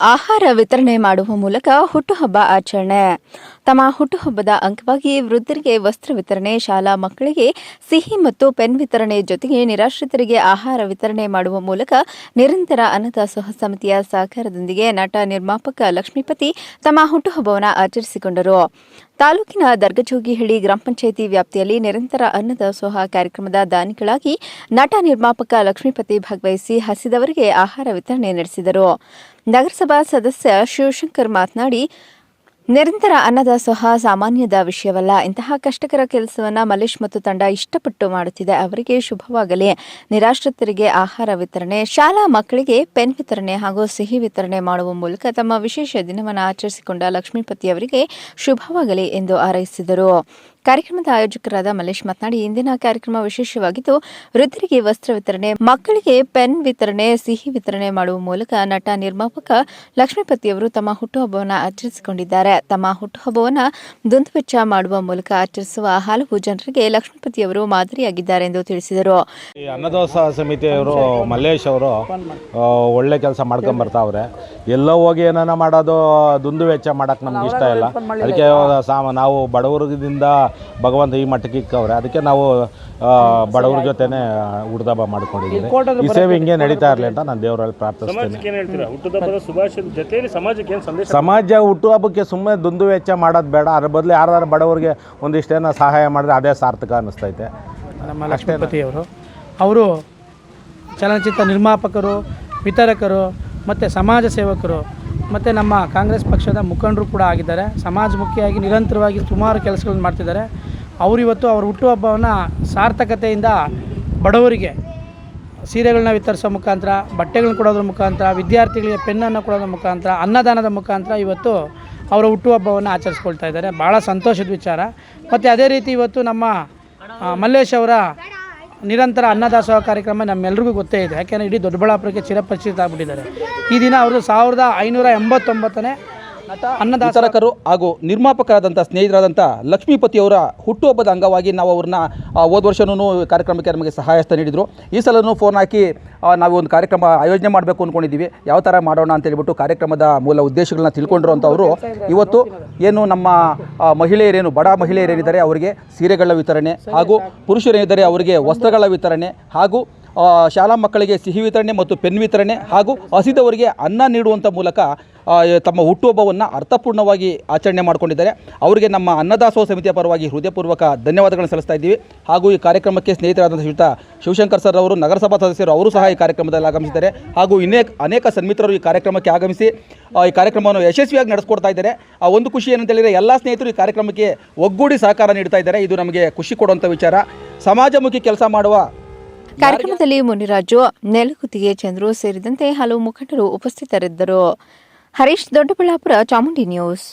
ಆಹಾರ ವಿತರಣೆ ಮಾಡುವ ಮೂಲಕ ಹುಟ್ಟುಹಬ್ಬ ಆಚರಣೆ. ತಮ್ಮ ಹುಟ್ಟುಹಬ್ಬದ ಅಂಗವಾಗಿ ವೃದ್ಧರಿಗೆ ವಸ್ತ್ರ ವಿತರಣೆ, ಶಾಲಾ ಮಕ್ಕಳಿಗೆ ಸಿಹಿ ಮತ್ತು ಪೆನ್ ವಿತರಣೆ ಜೊತೆಗೆ ನಿರಾಶ್ರಿತರಿಗೆ ಆಹಾರ ವಿತರಣೆ ಮಾಡುವ ಮೂಲಕ ನಿರಂತರ ಅನ್ನದಾಸೋಹ ಸಮಿತಿಯ ಸಹಕಾರದೊಂದಿಗೆ ನಟ ನಿರ್ಮಾಪಕ ಲಕ್ಷ್ಮೀಪತಿ ತಮ್ಮ ಹುಟ್ಟುಹಬ್ಬವನ್ನು ಆಚರಿಸಿಕೊಂಡರು. ತಾಲೂಕಿನ ದರ್ಗಜೋಗಿಹಳ್ಳಿ ಗ್ರಾಮ ಪಂಚಾಯಿತಿ ವ್ಯಾಪ್ತಿಯಲ್ಲಿ ನಿರಂತರ ಅನ್ನದಾಸೋಹ ಕಾರ್ಯಕ್ರಮದ ದಾನಿಗಳಾಗಿ ನಟ ನಿರ್ಮಾಪಕ ಲಕ್ಷ್ಮೀಪತಿ ಭಾಗವಹಿಸಿ ಹಸಿದವರಿಗೆ ಆಹಾರ ವಿತರಣೆ ನಡೆಸಿದರು. ನಗರಸಭಾ ಸದಸ್ಯ ಶಿವಶಂಕರ್ ಮಾತನಾಡಿ ನಿರಂತರ ಅನ್ನದಾಸೋಹ ಸಾಮಾನ್ಯದ ವಿಷಯವಲ್ಲ. ಇಂತಹ ಕಷ್ಟಕರ ಕೆಲಸವನ್ನ ಮಲೇಶ್ ಮತ್ತು ತಂಡ ಇಷ್ಟಪಟ್ಟು ಮಾಡುತ್ತಿದೆ. ಅವರಿಗೆ ಶುಭವಾಗಲಿ. ನಿರಾಶ್ರಿತರಿಗೆ ಆಹಾರ ವಿತರಣೆ, ಶಾಲಾ ಮಕ್ಕಳಿಗೆ ಪೆನ್ ವಿತರಣೆ ಹಾಗೂ ಸಿಹಿ ವಿತರಣೆ ಮಾಡುವ ಮೂಲಕ ತಮ್ಮ ವಿಶೇಷ ದಿನವನ್ನು ಆಚರಿಸಿಕೊಂಡ ಲಕ್ಷ್ಮೀಪತಿ ಅವರಿಗೆ ಶುಭವಾಗಲಿ ಎಂದು ಹಾರೈಸಿದರು. ಕಾರ್ಯಕ್ರಮದ ಆಯೋಜಕರಾದ ಮಲೇಶ್ ಮಾತನಾಡಿ ಇಂದಿನ ಕಾರ್ಯಕ್ರಮ ವಿಶೇಷವಾಗಿದ್ದು ವೃದ್ಧರಿಗೆ ವಸ್ತ್ರ ವಿತರಣೆ ಮಕ್ಕಳಿಗೆ ಪೆನ್ ವಿತರಣೆ ಸಿಹಿ ವಿತರಣೆ ಮಾಡುವ ಮೂಲಕ ನಟ ನಿರ್ಮಾಪಕ ಲಕ್ಷ್ಮೀಪತಿಯವರು ತಮ್ಮ ಹುಟ್ಟುಹಬ್ಬವನ್ನು ಆಚರಿಸಿಕೊಂಡಿದ್ದಾರೆ. ತಮ್ಮ ಹುಟ್ಟುಹಬ್ಬವನ್ನು ದುಂದುವೆಚ್ಚ ಮಾಡುವ ಮೂಲಕ ಆಚರಿಸುವ ಹಲವು ಜನರಿಗೆ ಲಕ್ಷ್ಮೀಪತಿಯವರು ಮಾದರಿಯಾಗಿದ್ದಾರೆ ಎಂದು ತಿಳಿಸಿದರು. ಈ ಅನ್ನದಾಸೋಹ ಸಮಿತಿಯವರು ಮಲ್ಲೇಶ್ ಅವರು ಆ, ಒಳ್ಳೆ ಕೆಲಸ ಮಾಡ್ಕೊಂಡ್ ಬರ್ತಾವ್ರೆ. ಎಲ್ಲೋ ಹೋಗಿ ಏನಾನ ಮಾಡೋದು ದುಂದು ವೆಚ್ಚ ಮಾಡಕ್ ನಮ್ಗೆ ಇಷ್ಟ ಇಲ್ಲ. ಅದಕ್ಕೆ ನಾವು ಬಡವರ್ಗದಿಂದ ಭಗವಂತ ಈ ಮಟ್ಟಕ್ಕೆ ಇಕ್ಕವ್ರೆ. ಅದಕ್ಕೆ ನಾವು ಬಡವ್ರ ಜೊತೆನೆ ಹುಡ್ದಬ್ಬ ಮಾಡ್ಕೊಂಡಿದ್ದೀವಿ ಈ ಸೇವೆ ಹಿಂಗೆ ನಡೀತಾ ಇರಲಿ ಅಂತ ನಾನು ದೇವರಲ್ಲಿ ಪ್ರಾರ್ಥಿಸ್ತೇನೆ. ಸಮಾಜ ಹುಟ್ಟುಹಬ್ಬಕ್ಕೆ ಸುಮ್ಮನೆ ದುಂದು ವೆಚ್ಚ ಮಾಡೋದು ಬೇಡ. ಅದ್ರ ಬದಲು ಯಾರು ಬಡವರಿಗೆ ಒಂದಿಷ್ಟೇನ ಸಹಾಯ ಮಾಡಿದ್ರೆ ಅದೇ ಸಾರ್ಥಕ ಅನ್ನಿಸ್ತೈತೆ. ನಮ್ಮ ಲಕ್ಷ್ಮೀಪತಿಯವರು ಅವರು ಚಲನಚಿತ್ರ ನಿರ್ಮಾಪಕರು ವಿತರಕರು ಮತ್ತು ಸಮಾಜ ಸೇವಕರು. ಮತ್ತು ನಮ್ಮ ಕಾಂಗ್ರೆಸ್ ಪಕ್ಷದ ಮುಖಂಡರು ಕೂಡ ಆಗಿದ್ದಾರೆ. ಸಮಾಜಮುಖಿಯಾಗಿ ನಿರಂತರವಾಗಿ ಸುಮಾರು ಕೆಲಸಗಳನ್ನು ಮಾಡ್ತಿದ್ದಾರೆ. ಅವರಿವತ್ತು ಅವ್ರ ಹುಟ್ಟುಹಬ್ಬವನ್ನು ಸಾರ್ಥಕತೆಯಿಂದ ಬಡವರಿಗೆ ಸೀರೆಗಳನ್ನ ವಿತರಿಸೋ ಮುಖಾಂತರ, ಬಟ್ಟೆಗಳನ್ನ ಕೊಡೋದ್ರ ಮುಖಾಂತರ, ವಿದ್ಯಾರ್ಥಿಗಳಿಗೆ ಪೆನ್ನನ್ನು ಕೊಡೋದ್ರ ಮುಖಾಂತರ, ಅನ್ನದಾನದ ಮುಖಾಂತರ ಇವತ್ತು ಅವರ ಹುಟ್ಟುಹಬ್ಬವನ್ನು ಆಚರಿಸ್ಕೊಳ್ತಾ ಇದ್ದಾರೆ. ಭಾಳ ಸಂತೋಷದ ವಿಚಾರ. ಮತ್ತು ಅದೇ ರೀತಿ ಇವತ್ತು ನಮ್ಮ ಮಲ್ಲೇಶ್ ಅವರ ನಿರಂತರ ಅನ್ನದಾಸೋಹ ಕಾರ್ಯಕ್ರಮ ನಮ್ಮೆಲ್ರಿಗೂ ಗೊತ್ತೇ ಇದೆ. ಯಾಕೆಂದರೆ ಇಡೀ ದೊಡ್ಡಬಳ್ಳಾಪುರಕ್ಕೆ ಚಿರಪರಿಚಿತ ಆಗ್ಬಿಟ್ಟಿದ್ದಾರೆ. ಈ ದಿನ ಅವರು ಸಾವಿರದ ಐನೂರ ಎಂಬತ್ತೊಂಬತ್ತನೇ ಅನ್ನದಾಸರಕರು ಹಾಗೂ ನಿರ್ಮಾಪಕರಾದಂಥ ಸ್ನೇಹಿತರಾದಂಥ ಲಕ್ಷ್ಮೀಪತಿಯವರ ಹುಟ್ಟುಹಬ್ಬದ ಅಂಗವಾಗಿ ನಾವು ಅವ್ರನ್ನ ಹೋದ ವರ್ಷನೂ ಕಾರ್ಯಕ್ರಮಕ್ಕೆ ನಮಗೆ ಸಹಾಯಸ್ತ ನೀಡಿದರು. ಈ ಸಲನೂ ಫೋನ್ ಹಾಕಿ ನಾವು ಒಂದು ಕಾರ್ಯಕ್ರಮ ಆಯೋಜನೆ ಮಾಡಬೇಕು ಅಂದ್ಕೊಂಡಿದ್ದೀವಿ. ಯಾವ ಥರ ಮಾಡೋಣ ಅಂತ ಹೇಳ್ಬಿಟ್ಟು ಕಾರ್ಯಕ್ರಮದ ಮೂಲ ಉದ್ದೇಶಗಳನ್ನ ತಿಳ್ಕೊಂಡಿರುವಂಥವರು ಇವತ್ತು ಏನು ನಮ್ಮ ಮಹಿಳೆಯರೇನು, ಬಡ ಮಹಿಳೆಯರೇನಿದ್ದಾರೆ, ಅವರಿಗೆ ಸೀರೆಗಳ ವಿತರಣೆ ಹಾಗೂ ಪುರುಷರೇನಿದ್ದಾರೆ, ಅವರಿಗೆ ವಸ್ತ್ರಗಳ ವಿತರಣೆ ಹಾಗೂ ಶಾಲಾ ಮಕ್ಕಳಿಗೆ ಸಿಹಿ ವಿತರಣೆ ಮತ್ತು ಪೆನ್ ವಿತರಣೆ ಹಾಗೂ ಹಸಿದವರಿಗೆ ಅನ್ನ ನೀಡುವಂಥ ಮೂಲಕ ತಮ್ಮ ಹುಟ್ಟುಹಬ್ಬವನ್ನು ಅರ್ಥಪೂರ್ಣವಾಗಿ ಆಚರಣೆ ಮಾಡಿಕೊಂಡಿದ್ದಾರೆ. ಅವರಿಗೆ ನಮ್ಮ ಅನ್ನದಾಸೋಹ ಸಮಿತಿಯ ಪರವಾಗಿ ಹೃದಯಪೂರ್ವಕ ಧನ್ಯವಾದಗಳನ್ನು ಸಲ್ಲಿಸ್ತಾ ಇದ್ದೀವಿ. ಹಾಗೂ ಈ ಕಾರ್ಯಕ್ರಮಕ್ಕೆ ಸ್ನೇಹಿತರಾದಂಥ ಶ್ರೀಯುತ ಶಿವಶಂಕರ್ ಸರ್ ಅವರು, ನಗರಸಭಾ ಸದಸ್ಯರು ಅವರು ಸಹ ಈ ಕಾರ್ಯಕ್ರಮದಲ್ಲಿ ಆಗಮಿಸಿದ್ದಾರೆ. ಹಾಗೂ ಇನ್ನೇ ಅನೇಕ ಸನ್ಮಿತ್ರರು ಈ ಕಾರ್ಯಕ್ರಮಕ್ಕೆ ಆಗಮಿಸಿ ಈ ಕಾರ್ಯಕ್ರಮವನ್ನು ಯಶಸ್ವಿಯಾಗಿ ನಡೆಸ್ಕೊಡ್ತಾ ಇದ್ದಾರೆ. ಆ, ಒಂದು ಖುಷಿ ಏನಂತ ಹೇಳಿದರೆ ಎಲ್ಲ ಸ್ನೇಹಿತರು ಈ ಕಾರ್ಯಕ್ರಮಕ್ಕೆ ಒಗ್ಗೂಡಿ ಸಹಕಾರ ನೀಡ್ತಾ ಇದ್ದಾರೆ. ಇದು ನಮಗೆ ಖುಷಿ ಕೊಡುವಂಥ ವಿಚಾರ. ಸಮಾಜಮುಖಿ ಕೆಲಸ ಮಾಡುವ ಕಾರ್ಯಕ್ರಮದಲ್ಲಿ ಮುನಿರಾಜು, ನೆಲಗುತ್ತಿಗೆ ಚಂದ್ರು ಸೇರಿದಂತೆ ಹಲವು ಮುಖಂಡರು ಉಪಸ್ಥಿತರಿದ್ದರು. ಹರೀಶ್ ದೊಡ್ಡಬಳ್ಳಾಪುರ ಚಾಮುಂಡಿ ನ್ಯೂಸ್.